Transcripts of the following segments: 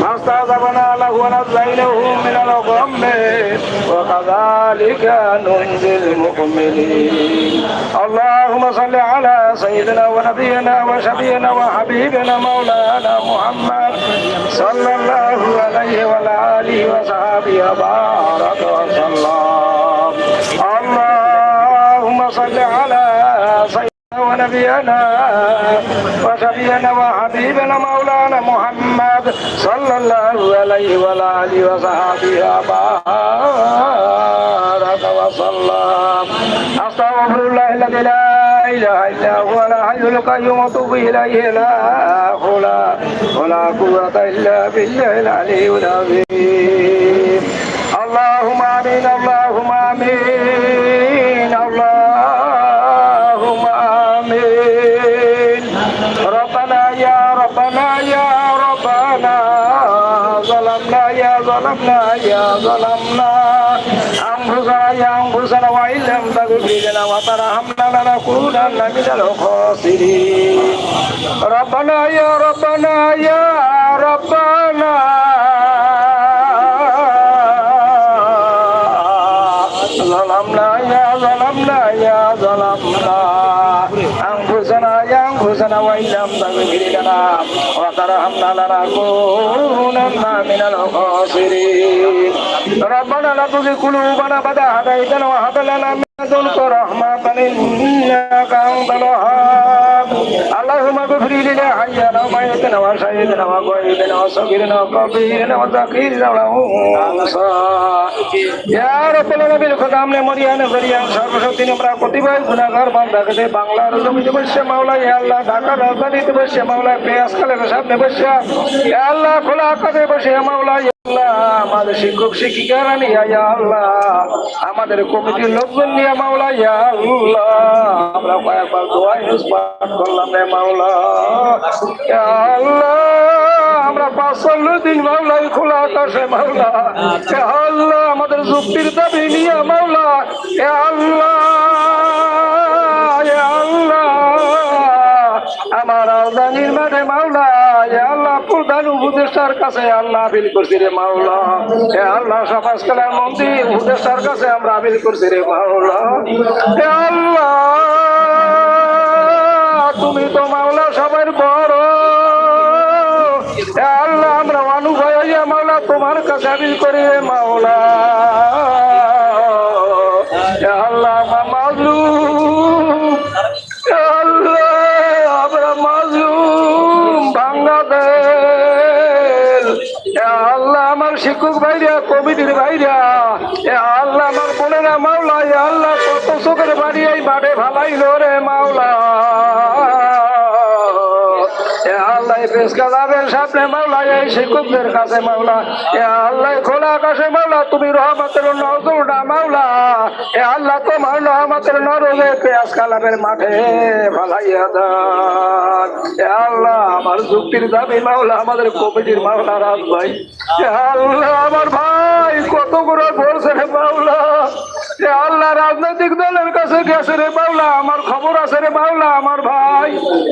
فاستعذبنا له ونجيناه من الغم وكذلك ننجي المؤمنين اللهم صل على سيدنا ونبينا وشفينا وحبيبنا مولانا محمد صلى الله عليه وعلى آله وصحبه وبارك ونبينا وشفينا وحبيبنا مولانا محمد صلى الله عليه وعلى اله وصحبه وبارك وسلم استغفر الله الذي لا اله الا هو الحي القيوم واتوب اليه لا حول ولا قوه الا بالله العلي العظيم اللهم امين اللهم امين اللهم ظلمنا يا ظلمنا انفسنا يا انفسنا وان لم تغفر لنا وترحمنا لنكونن من الخاسرين ربنا يا ربنا يا ربنا لم تغفر لنا وترحمنا لنكونن من الخاسرين ربنا لا تزغ قلوبنا بعد إذ هديتنا وهب لنا من لدنك رحمة إنك أنت الوهاب اللهم اغفر لي حينا وميتنا وشهيدنا وغيبنا وصغيرنا وكبيرنا وذكيرنا والأنصى يا رب العالمين খোদা আমনে মরিয়ান জরিয়ান সর্বশক্তি আমরা কতিপয় গুণাগার বান্দাকে বাংলার জমিতে বসে মাওলা ইয়া আল্লাহ ঢাকা রাজধানীতে বসে মাওলা পেঁয়াজ কালের সামনে বসে ইয়া আল্লাহ খোলা আকাশে বসে মাওলা ইয়া আল্লাহ আমাদের শিক্ষক, শিক্ষিকারা নিয়ে আল্লাহ। আমাদের কমিটির লোকজন নিয়ে মাওলা আল্লাহ। আমরা কয়েকবার দোয়া ইউজ পাঠ করলাম আল্লাহ, আমরা পাঁচশো দিন মাওলা খোলা আকাশে মাওলা। আল্লাহ, আমাদের যুক্তির দাবি নিয়ে মাওলা। আল্লাহ রাজধানীর মাঠে মাওলা আল্লাহ প্রধান উপদেষ্টার কাছে আল্লাহ আপিল করছি রে মাওলা। এ আল্লাহ মন্ত্রী উপদেষ্টার কাছে আমরা আপিল করছি রে মাওলা। এ আল্লাহ, তুমি তো মাওলা সবার বড়। এ আল্লাহ, আমরা অনুভব হইয়া মাওলা তোমার কাছে আপিল শিক্ষক ভাইরা, কমিটির ভাইরা আল্লাহ আমার বোনেরা মাওলা আল্লাহ কত চোখের বাড়ি এই মাঠে ভালাইলো রে মাওলা। আল্লাহ পেশকা যাবেন সামনে মাওলা এই কাছে মাওলা, এ আল্লাহ খোলা আকাশে মাওলা, তুমি রহমতের নজরটা মাওলা, এ আল্লাহ তোমার রহমতের নজরে পেঁয়াজ কালামের মাঠে ভালাইয়া আল্লাহ আমার যুক্তির দাবি মাওলা, আমাদের কমিটির মাওলা রাজ ভাই। আল্লাহ আমার ভাই কত করে বলছে মাওলা এ আল্লাহ রাজনৈতিক দলের কাছে গেছে রে মাওলা, আমার খবর আছে রে মাওলা, আমার ভাই।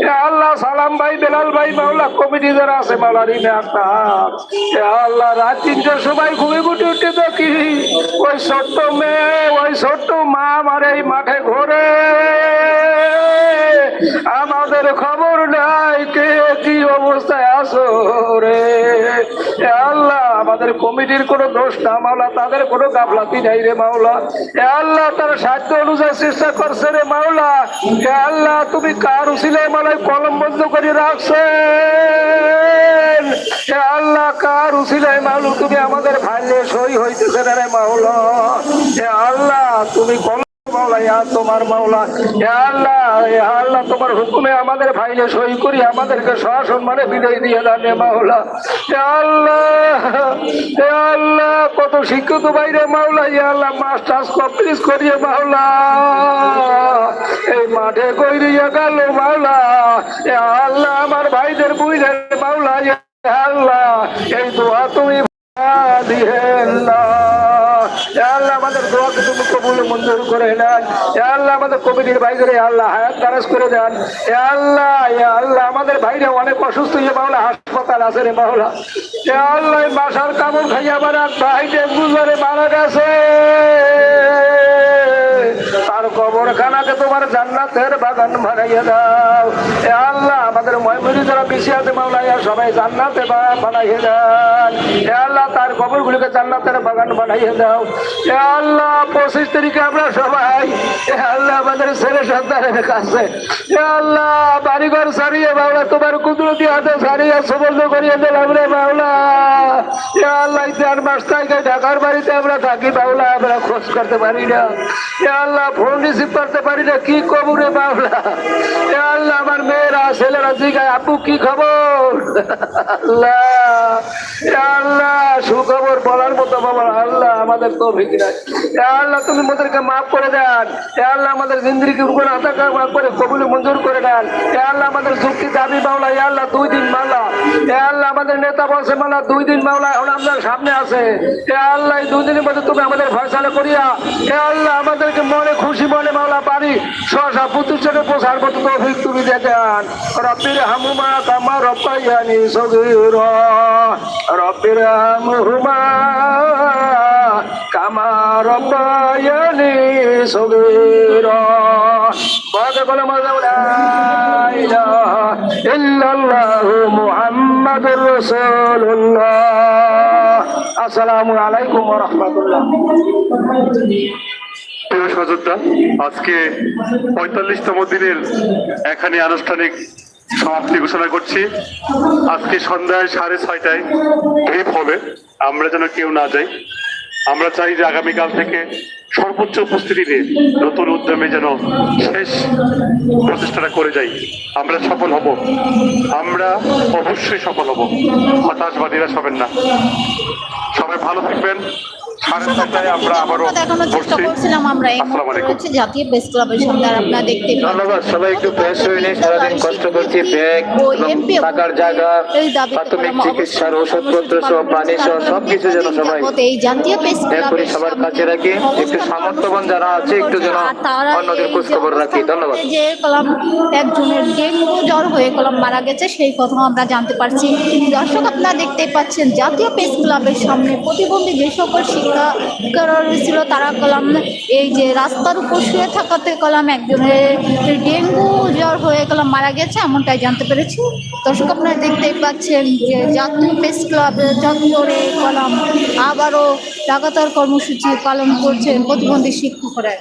এ আল্লাহ সালাম ভাই, বেলাল ভাই, মাওলা কমিটি যারা আছে মাওলা রিনে আক্তার এ আল্লাহ রাত তিনটার সময় ঘুমে ঘুটে উঠে দেখি, ওই ছোট্ট মেয়ে, ওই ছোট্ট মা আমার এই মাঠে ঘোরে। আমাদের খবর নাই আমাদের কমিটির কোনো দোষ না, মাওলা, তাদের কোনো গাফলাতি নাই রে মাওলা। এ আল্লাহ তার সাধ্য অনুযায়ী চেষ্টা করছে রে মাওলা। এ আল্লাহ, তুমি কার উচিলে মালায় কলম বন্ধ করে রাখছে আল্লাহ, কার উচিলাই মালু তুমি আমাদের ভাইলে সই হইতেছে রে মাওলা। এ আল্লাহ, তুমি কলম তোমার হুকুমে আমাদের সই করি, আমাদেরকে সসম্মানে বিদায় দিয়ে মাওলা। কত শিক্ষিত বাইরে মাওলা, ইয়া আল্লাহ মাস্টার্স কমপ্লিট করিয়ে মাওলা। এই মাঠে কইরিয়া গেল মাওলা আল্লাহ, আমার ভাইদের বুঝে মাওলা কবুল মঞ্জুর করে নেন। আল্লাহ আমাদের কমিটির ভাইদের আল্লাহ হায়াত দারাজ করে দেন। আল্লাহ আল্লাহ আমাদের ভাইরা অনেক অসুস্থ হয়ে মাওলা হাসপাতাল আছে রে মাওলা। এ আল্লাহ বাসার কামড় খাইয়া আমার এক গুজরে মারা গেছে। তার কবর খানাকে তোমার জান্নাতের বাগান বানাইয়া দাও। এ আল্লাহ, আমাদের ময়মুরি যারা বেশি আছে মাওলাইয়া সবাই জান্নাতে বানাইয়া দেন। এ আল্লাহ, তার কবর গুলিকে জান্নাতের বাগান বানাইয়া দাও। এ আল্লাহ, পঁচিশ তারিখে আমরা সবাই, এ আল্লাহ, আমাদের ছেলে সন্তানের কাছে, এ আল্লাহ, বাড়িঘর সারিয়ে বাবা তোমার কুদরতি হাতে সারিয়ে, সুবর্ণ করিয়ে দিলাম রে বাউলা এ আল্লাহ চার মাস থেকে ঢাকার বাড়িতে আমরা থাকি বাউলা আমরা খোঁজ করতে পারি না। এ আল্লাহ আমাদের করে কবুল মঞ্জুর করে দেন। আল্লাহ, আমাদের দাবি আল্লাহ, দুই দিন আল্লাহ, আমাদের নেতা বলছে মাওলা, দুই দিন মাওলা, এখন আমাদের সামনে আছে। আল্লাহ দুই দিনের মধ্যে তুমি আমাদের ফয়সালা করিয়া আল্লাহ, আমাদেরকে মনে খুশি মনে মাওলা পারি সহসা প্রতিষ্ঠানে পোষার মতো তৌফিক তুমি দেখান রব্বির হামুমা কামা রব্বাইয়ানি সগীর। রব্বির হামুমা কামা রব্বাইয়ানি সগীর। বাদ কলম লা ইল্লাল্লাহু মুহাম্মাদুর রাসূলুল্লাহ। আসসালামু আলাইকুম ওয়া রাহমাতুল্লাহ। প্রিয় আজকে পঁয়তাল্লিশতম দিনের এখানে আনুষ্ঠানিক সমাপ্তি ঘোষণা করছি। আজকে সন্ধ্যায় সাড়ে ছয়টায় ব্রিফ হবে। আমরা যেন কেউ না যাই। আমরা চাই যে আগামীকাল থেকে সর্বোচ্চ উপস্থিতি নিয়ে নতুন উদ্যমে যেন শেষ প্রচেষ্টাটা করে যাই। আমরা সফল হব। আমরা অবশ্যই সফল হব। হতাশবাদীরা সবেন না। সবাই ভালো থাকবেন। আমরা আবারও দেখানোর চেষ্টা করছিলাম আমরা এই আসসালামু মুহূর্তে রয়েছে জাতীয় প্রেস ক্লাবের সামনে আর আপনারা দেখতে ধন্যবাদ সবাই একটু ফ্রেশ হয়ে নিন সারাদিন কষ্ট করছি ব্যাগ ও এবং এমপি থাকার জায়গা এই প্রাথমিক চিকিৎসার ওষুধপত্র সহ পানি সহ সবকিছু যেন সবাই এই জাতীয় প্রেস ক্লাবের সবার কাছে রাখি একটু সামর্থ্যবান যারা আছে একটু যেন অন্যদের খোঁজ খবর রাখি। ধন্যবাদ। যে কলাম একজনের ডেঙ্গু জ্বর হয়ে কলম মারা গেছে সেই কথা আমরা জানতে পারছি। দর্শক আপনারা দেখতে পাচ্ছেন জাতীয় প্রেস ক্লাবের সামনে প্রতিবন্ধী যে সকল ছিল তারা কলাম, এই যে রাস্তার উপর শুয়ে থাকাতে কলাম একজনের ডেঙ্গু জ্বর হয়ে কলাম মারা গেছে, এমনটাই জানতে পেরেছি। দর্শক, আপনারা দেখতেই পাচ্ছেন যে জাতীয় প্রেস ক্লাব, চত্বরে কলাম আবারও লাগাতার কর্মসূচি পালন করছেন প্রতিবন্ধী শিক্ষকরা।